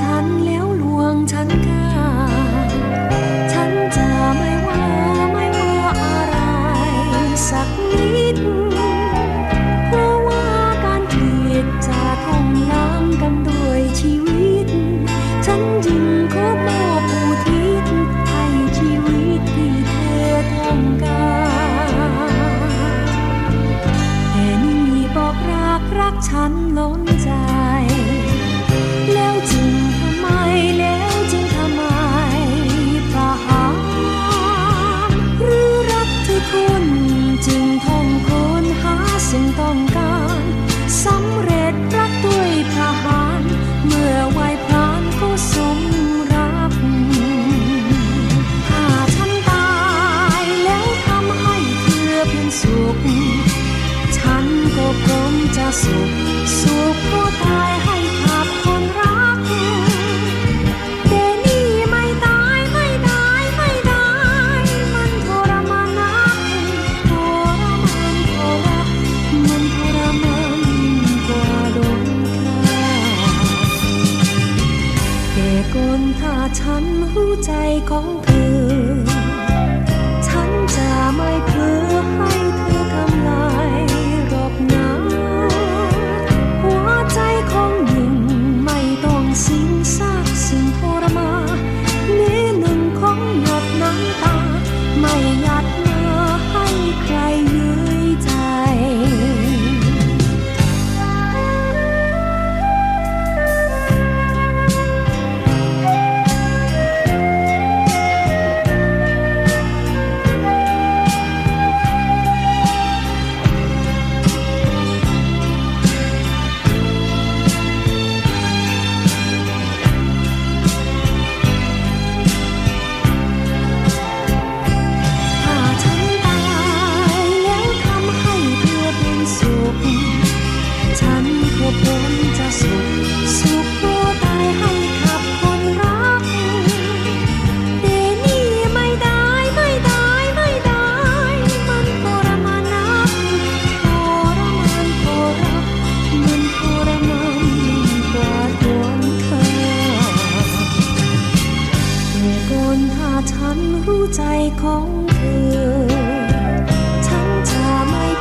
ฉันแล้วลวงฉันค่าฉันจะไม่ว่าไม่ว่าอะไรสักนิด เพราะว่าการเกลียดจะท่องน้ำกันด้วยชีวิต ฉันจึงขอมอบอุทิศให้ชีวิตที่เธอต้องการแต่นี่บอกรักรักฉันล้นใจ สุขสุขก็ตายให้ขาดคนรักแต่นี่ไม่ตายไม่ตายไม่ตายมันทรมานนักทรมานทรมมันทรมานกว่าโดนฆ่าแต่ก่อนถ้าฉันรู้ใจของเธอ นถ้าฉันรู้ใจของเธอ ฉันจะไม่